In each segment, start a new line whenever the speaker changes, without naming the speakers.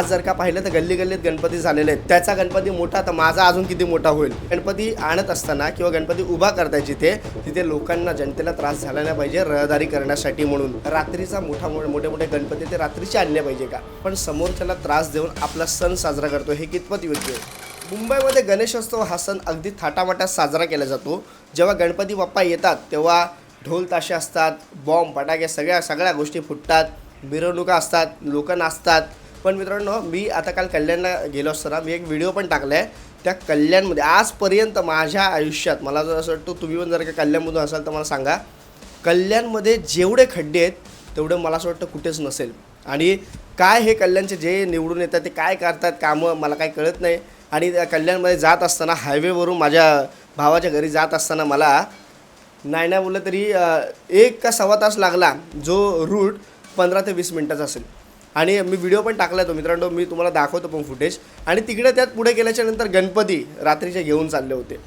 आज जर का पाहिलं तर गल्ली गल्लीत गणपती झालेले आहेत. त्याचा गणपती मोठा तर माझा अजून किती मोठा होईल? गणपती आणत असताना किंवा गणपती उभा करताय जिथे तिथे लोकांना जनतेला त्रास झाला नाही पाहिजे रहदारी करण्यासाठी म्हणून. रात्रीचा मोठा मोठे मोठे गणपती ते रात्रीचे आणले पाहिजे का? पण समोरच्याला त्रास देऊन आपला सण साजरा करतो हे कितपत योग्य आहे? मुंबईमध्ये गणेशोत्सव हा सण अगदी थाटामाटात साजरा केला जातो. जेव्हा गणपती बाप्पा येतात तेव्हा ढोल ताशे असतात बॉम्ब फटाके सगळ्या सगळ्या गोष्टी फुटतात मिरवणुका असतात लोक नाचतात पण मित्रांनो मी आता काल कल्याणला गेलो असताना मी एक व्हिडिओ पण टाकला आहे त्या कल्याणमध्ये आजपर्यंत माझ्या आयुष्यात मला जर असं वाटतं तुम्ही पण जर का कल्याणमधून असाल तर मला सांगा कल्याणमध्ये जेवढे खड्डे आहेत तेवढं मला असं वाटतं कुठेच नसेल. आणि काय हे कल्याणचे जे निवडून येतात ते काय करतात कामं मला काही कळत नाही. आणि त्या कल्याणमध्ये जात असताना हायवेवरून माझ्या भावाच्या घरी जात असताना मला नाही नाही बोललं तरी एक का सव्वा तास लागला जो रूट पंधरा ते वीस मिनटाचा असेल. आणि मी व्हिडिओ पण टाकला तो. मित्रांनो मी तुम्हाला दाखवतो पण फुटेज आणि तिकडे त्यात पुढे गेल्याच्यानंतर गणपती रात्रीचे घेऊन चालले होते.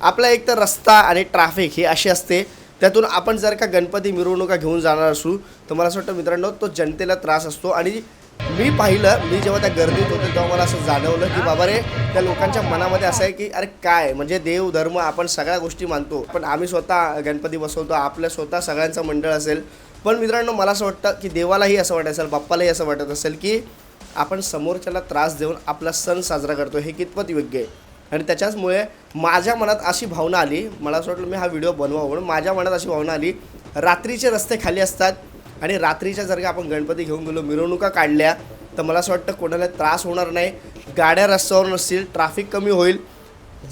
आपला एक तर रस्ता आणि ट्रॅफिक ही अशी असते त्यातून आपण जर का गणपती मिरवणुका घेऊन जाणार असू तर मला असं वाटतं मित्रांनो तो जनतेला त्रास असतो. आणि मी पाहिलं मी जेव्हा त्या गर्दीत होतो तेव्हा मला असं जाणवलं की बाबा रे त्या लोकांच्या मनामध्ये असं आहे की अरे काय? म्हणजे देव धर्म आपण सगळ्या गोष्टी मानतो. पण आम्ही स्वतः गणपती बसवतो आपल्या स्वतः सगळ्यांचं मंडळ असेल. पण मित्रांनो मला असं वाटतं की देवालाही असं वाटत असेल बाप्पालाही असं वाटत असेल की आपण समोरच्याला त्रास देऊन आपला सण साजरा करतो. हे कितपत योग्य आहे? आणि त्याच्याचमुळे माझ्या मनात अशी भावना आली मला असं वाटलं मी हा व्हिडिओ बनवावा म्हणून माझ्या मनात अशी भावना आली रात्रीचे रस्ते खाली असतात आणि रात्रीच्या जर का आपण गणपती घेऊन गेलो मिरवणुका काढल्या तर मला असं वाटतं कोणाला त्रास होणार नाही. गाड्या रस्त्यावर नसतील ट्रॅफिक कमी होईल.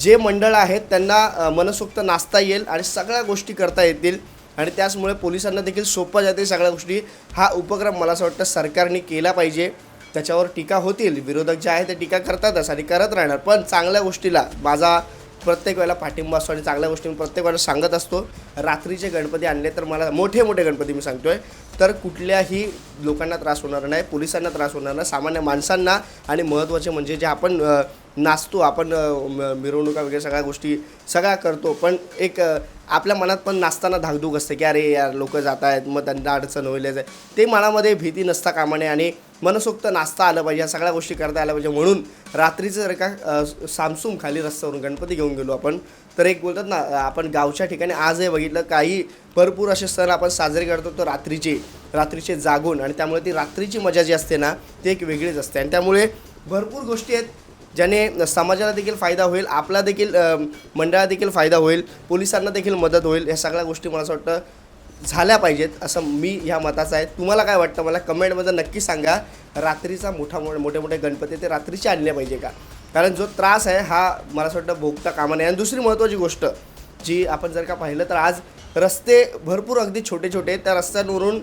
जे मंडळ आहेत त्यांना मनसोक्त नाचता येईल आणि सगळ्या गोष्टी करता येतील. आणि त्याचमुळे पोलिसांना देखील सोपं जाते सगळ्या गोष्टी. हा उपक्रम मला असं वाटतं सरकारने केला पाहिजे. त्याच्यावर टीका होतील. विरोधक जे आहे ते टीका करतातच आणि करत राहणार. पण चांगल्या गोष्टीला माझा प्रत्येक वेळेला पाठिंबा असतो आणि चांगल्या गोष्टी मी प्रत्येक वेळेला सांगत असतो. रात्रीचे गणपती आणले तर मला मोठे मोठे गणपती मी सांगतोय. तर कुठल्याही लोकांना त्रास होणार नाही पोलिसांना त्रास होणार नाही सामान्य माणसांना आणि महत्त्वाचे म्हणजे जे आपण नाचतो आपण मिरवणुका वगैरे सगळ्या गोष्टी सगळ्या करतो. पण एक आपल्या मनात पण नाचताना धाकधूक असते की अरे यार लोक जात आहेत मग त्यांना अडचण होईल ते मनामध्ये भीती नसता कामा नये आणि मनसोक्त नाचता आलं पाहिजे या सगळ्या गोष्टी करता आल्या पाहिजे. म्हणून रात्रीचं जर का सामसूम खाली रस्त्यावरून गणपती घेऊन गेलो आपण तर एक बोलतात ना आपण गावच्या ठिकाणी आजही बघितलं काही भरपूर असे सण आपण साजरे करतो तो रात्रीचे रात्रीचे जागून. आणि त्यामुळे ती रात्रीची मजा जी असते ना ती एक वेगळीच असते. आणि त्यामुळे भरपूर गोष्टी आहेत ज्याने समाजाला देखील फायदा होईल आपला देखील मंडळाला देखील फायदा होईल पोलिसांना देखील मदत होईल या सगळ्या गोष्टी मला असं वाटतं झाल्या पाहिजेत असं मी ह्या मताचा आहे. तुम्हाला काय वाटतं मला? कमेंटमध्ये नक्की सांगा. रात्रीचा मोठा मो मोठे मोठे गणपती ते रात्रीचे आणले पाहिजे का? कारण जो त्रास आहे हा मला असं वाटतं भोगता कामा नये. आणि दुसरी महत्त्वाची गोष्ट जी आपण जर का पाहिलं तर आज रस्ते भरपूर अगदी छोटे छोटे त्या रस्त्यांवरून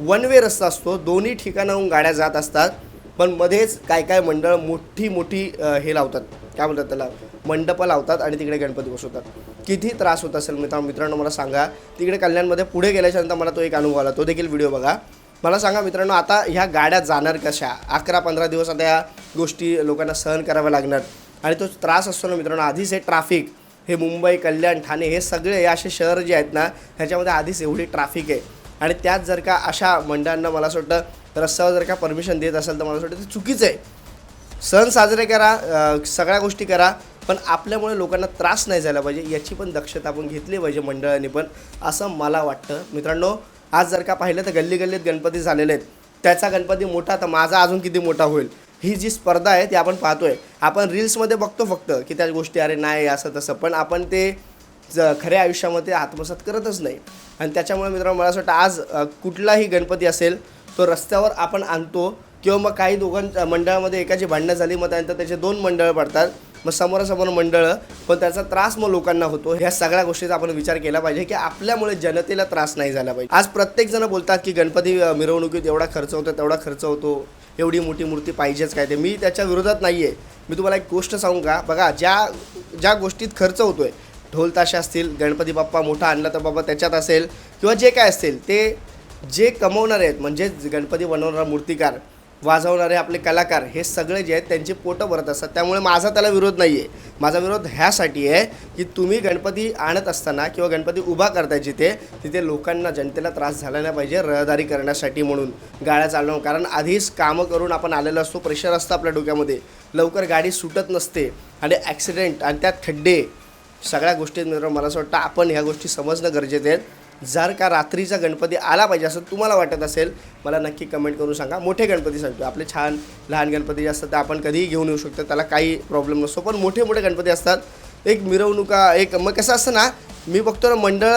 वन वे रस्ता असतो. दोन्ही ठिकाणाहून गाड्या जात असतात. पण मध्येच काय काय मंडळ मोठी मोठी हे लावतात. काय बोलतात त्याला? मंडपं लावतात आणि तिकडे गणपती बसवतात. किती त्रास होत असेल मित्र मित्रांनो मला सांगा. तिकडे कल्याणमध्ये पुढे गेल्याच्यानंतर मला तो एक अनुभव आला. तो देखील व्हिडिओ बघा. मला सांगा मित्रांनो आता ह्या गाड्या जाणार कशा? अकरा पंधरा दिवस आता या गोष्टी लोकांना सहन कराव्या लागणार. आणि तो त्रास असतो ना मित्रांनो आधीच हे ट्रॅफिक हे मुंबई कल्याण ठाणे हे सगळे हे असे शहर जे आहेत ना ह्याच्यामध्ये आधीच एवढी ट्रॅफिक आहे. आणि त्यात जर का अशा मंडळांना मला असं वाटतं रस्त्यावर जर का परमिशन देत असेल तर मला असं वाटतं ते चुकीचं आहे. सण साजरे करा सगळ्या गोष्टी करा पण आपल्यामुळे लोकांना त्रास नाही झाला पाहिजे याची पण दक्षता आपण घेतली पाहिजे मंडळाने पण असं मला वाटतं. मित्रांनो आज जर का पाहिलं तर गल्ली गल्लीत गणपती झालेले आहेत. त्याचा गणपती मोठा तर माझा अजून किती मोठा होईल? ही जी स्पर्धा आहे ती आपण पाहतोय. आपण रील्समध्ये बघतो फक्त की त्या गोष्टी अरे नाही असं तसं पण आपण ते ज खऱ्या आयुष्यामध्ये आत्मसात करतच नाही. आणि त्याच्यामुळे मित्रांनो मला असं वाटतं आज कुठलाही गणपती असेल तो रस्त्यावर आपण आणतो किंवा मग काही दोघां मंडळामध्ये एकाची भांडणं झाली मग त्यानंतर त्याचे दोन मंडळ पडतात. मग समोरासमोर मंडळं पण त्याचा त्रास मग लोकांना होतो. ह्या सगळ्या गोष्टीचा आपण विचार केला पाहिजे की आपल्यामुळे जनतेला त्रास नाही झाला पाहिजे. आज प्रत्येक जण बोलतात की गणपती मिरवणुकीत एवढा खर्च होतो तेवढा खर्च होतो. एवढी मोठी मूर्ती पाहिजेच काय ते. मी त्याच्या विरोधात नाही आहे मी तुम्हाला एक गोष्ट सांगू का? बघा ज्या ज्या गोष्टीत खर्च होतोय ढोल ताशे असतील गणपती बाप्पा मोठा आणला तर बाबा त्याच्यात असेल किंवा जे काय असेल ते जे कमवणारे आहेत म्हणजे गणपती बनवणारा मूर्तिकार वाजवणारे आपले कलाकार हे सगळे जे आहेत त्यांची पोटं भरत असतात. त्यामुळे माझा त्याला विरोध नाही आहे माझा विरोध ह्यासाठी आहे की तुम्ही गणपती आणत असताना किंवा गणपती उभा करताय जिथे तिथे लोकांना जनतेला त्रास झाला नाही पाहिजे रहदारी करण्यासाठी म्हणून गाड्या चालवणं. कारण आधीच कामं करून आपण आलेलो असतो प्रेशर असतं आपल्या डोक्यामध्ये. लवकर गाडी सुटत नसते आणि ॲक्सिडेंट आणि त्यात खड्डे सगळ्या गोष्टी मित्रांनो मला असं वाटतं आपण ह्या गोष्टी समजणं गरजेचं आहे. जर का रात्रीचा गणपती आला पाहिजे असं तुम्हाला वाटत असेल मला नक्की कमेंट करून सांगा. मोठे गणपती सांगतो. आपले छान लहान गणपती जे असतात ते आपण कधीही घेऊन येऊ शकतो. त्याला काही प्रॉब्लेम नसतो. पण मोठे मोठे गणपती असतात. एक मिरवणुका एक मग कसं असतं ना मी बघतो ना मंडळ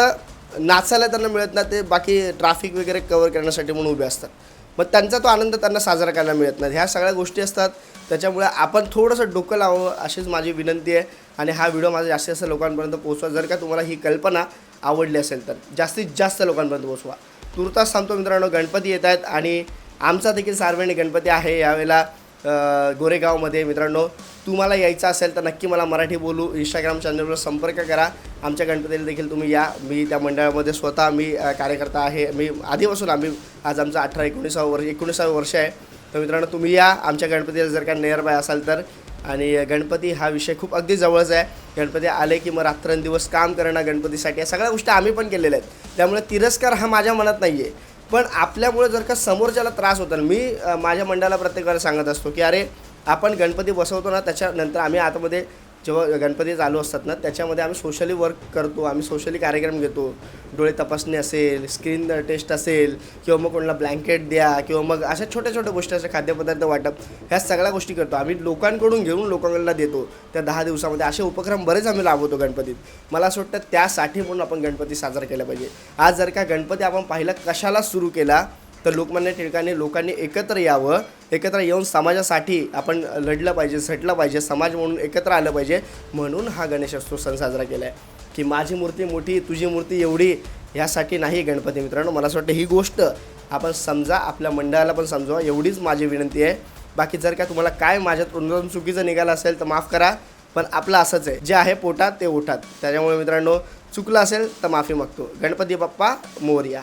नाचायला त्यांना मिळत ना ते बाकी ट्रॅफिक वगैरे कवर करण्यासाठी म्हणून उभे असतात. मग त्यांचा तो आनंद त्यांना साजरा करायला मिळत नाही. ह्या सगळ्या गोष्टी असतात. त्याच्यामुळे आपण थोडंसं डोकं लावावं अशीच माझी विनंती आहे. आणि हा व्हिडिओ माझा जास्तीत जास्त लोकांपर्यंत पोहोचवा. जर का तुम्हाला ही कल्पना आवडली असेल तर जास्तीत जास्त लोकांपर्यंत पोहोचवा. तुर्तास सांगतो मित्रांनो. गणपती येत आहेत आणि आमचा देखील सार्वजनिक गणपती आहे. यावेळेला गोरेगावमध्ये. मित्रांनो तुम्हाला यायचं असेल तर नक्की मला मराठी बोलू. इंस्टाग्राम चॅनलवर संपर्क करा. आमच्या गणपतीला देखील तुम्ही या. मी त्या मंडळामध्ये स्वतः मी कार्यकर्ता आहे. मी आधीपासून आम्ही आज आमचं अठरा एकोणीसावं वर्ष एकोणीसावं वर्ष आहे. तर मित्रांनो तुम्ही या. आमच्या गणपतीला जर का नियर बाय असाल तर. आणि गणपती हा विषय खूप अगदी जवळच आहे. गणपती आले की मग रात्रंदिवस काम करणं गणपतीसाठी या सगळ्या गोष्टी आम्ही पण केलेल्या आहेत. त्यामुळे तिरस्कार हा माझ्या मनात नाही आहे पण आपल्यामुळे जर का समोरच्याला त्रास होतो मी माझ्या मंडळाला प्रत्येकाला सांगत असतो की अरे आपण गणपती बसवतो ना त्याच्यानंतर आम्ही आतमध्ये जेव्हा गणपती चालू असतात ना त्याच्यामध्ये आम्ही सोशली वर्क करतो आम्ही सोशली कार्यक्रम घेतो. डोळे तपासणी असेल स्क्रीन टेस्ट असेल किंवा मग कोणाला ब्लँकेट द्या किंवा मग अशा छोट्या छोट्या गोष्टी अशा खाद्यपदार्थ वाटप ह्या सगळ्या गोष्टी करतो. आम्ही लोकांकडून घेऊन लोकांना देतो. त्या दहा दिवसामध्ये असे उपक्रम बरेच आम्ही राबवतो गणपतीत. मला असं वाटतं त्यासाठी म्हणून आपण गणपती साजरा केला पाहिजे. आज जर का गणपती आपण पाहिला कशाला सुरू केला तर लोकमान्य टिळकांनी लोकांनी एकत्र यावं. एकत्र येऊन समाजासाठी आपण लढलं पाहिजे झटलं पाहिजे समाज म्हणून एकत्र आलं पाहिजे म्हणून हा गणेशोत्सव सण साजरा केला आहे की माझी मूर्ती मोठी तुझी मूर्ती एवढी ह्यासाठी नाही गणपती मित्रांनो. मला असं वाटतं ही गोष्ट आपण समजा आपल्या मंडळाला पण समजावा एवढीच माझी विनंती आहे. बाकी जर का तुम्हाला काय माझ्यात तोंडातून चुकीचं निघालं असेल तर माफ करा पण आपलं असंच आहे. जे आहे पोटात ते ओठात त्याच्यामुळे मित्रांनो चुकलं असेल तर माफी मागतो. गणपती बाप्पा मोर्या.